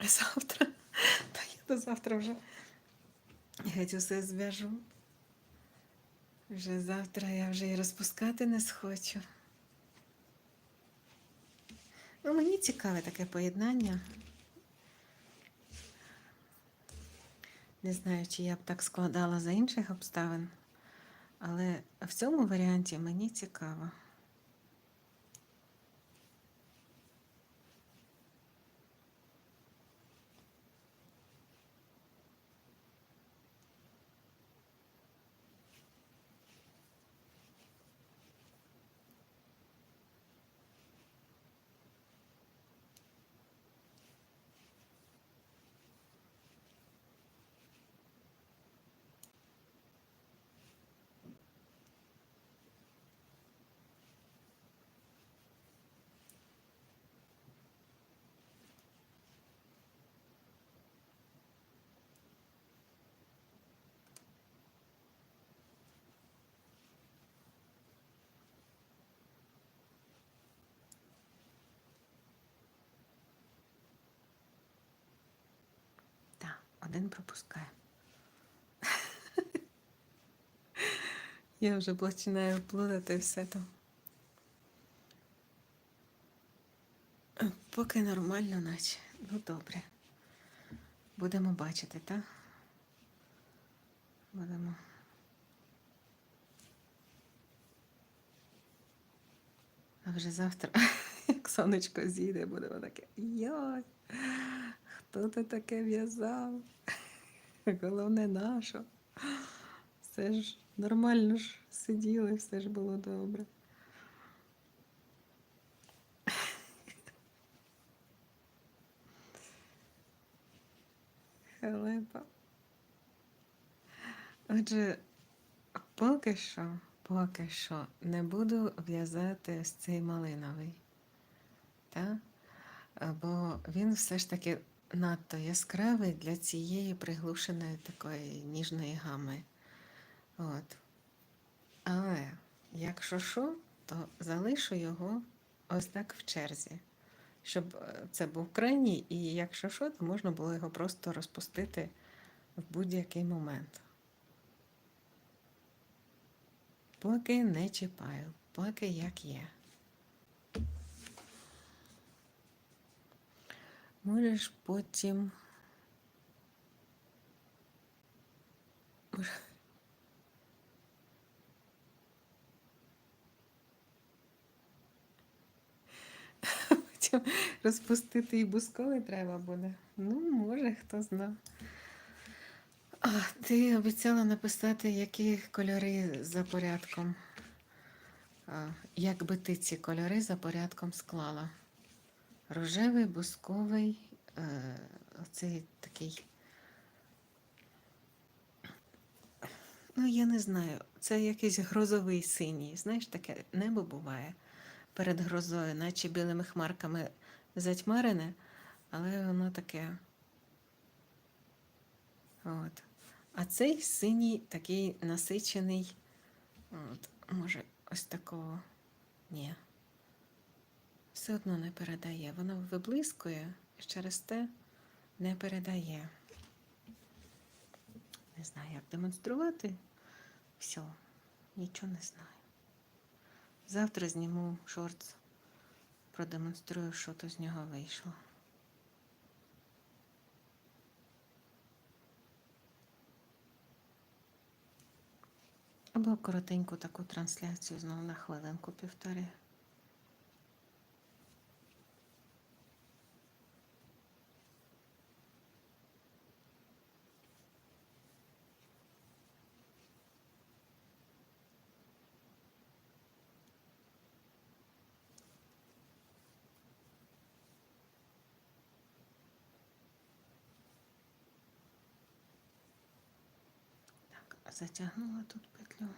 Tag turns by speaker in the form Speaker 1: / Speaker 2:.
Speaker 1: Завтра. Та я до завтра вже геть усе зв'яжу. Вже завтра я вже і розпускати не схочу. Ну, мені цікаве таке поєднання. Не знаю, чи я б так складала за інших обставин, але в цьому варіанті мені цікаво. Так, один пропускає. Я вже починаю плутати все там. Поки нормально, наче. Ну добре. Будемо бачити, так? Будемо. А вже завтра, як сонечко зійде, будемо таке. Йой, хто ти таке в'язав? Головне нащо. Все ж нормально ж сиділи, все ж було добре. Халепа. Отже, поки що, поки що не буду в'язати ось цей малиновий. Та? Бо він все ж таки надто яскравий для цієї приглушеної такої ніжної гами. От. Але якщо що, то залишу його ось так в черзі, щоб е, це був крайній, і якщо що, то можна було його просто розпустити в будь-який момент. Поки не чіпаю, поки як є. Можеш потім. Потім розпустити і бусковий треба буде. Ну, може, хто зна. А, ти обіцяла написати, які кольори за порядком. Як би ти ці кольори за порядком склала? Рожевий, бусковий, е, оцей такий. Ну, я не знаю, це якийсь грозовий синій. Знаєш, таке небо буває перед грозою, наче білими хмарками затьмарене, але воно таке. От. А цей синій такий насичений, от, може, ось такого. Ні. Все одно не передає. Воно виблискує і через те не передає. Не знаю, як демонструвати. Все, нічого не знаю. Завтра зніму шортс, продемонструю, що то з нього вийшло. Або коротеньку таку трансляцію знову на хвилинку півтори. Затягнула тут петлю.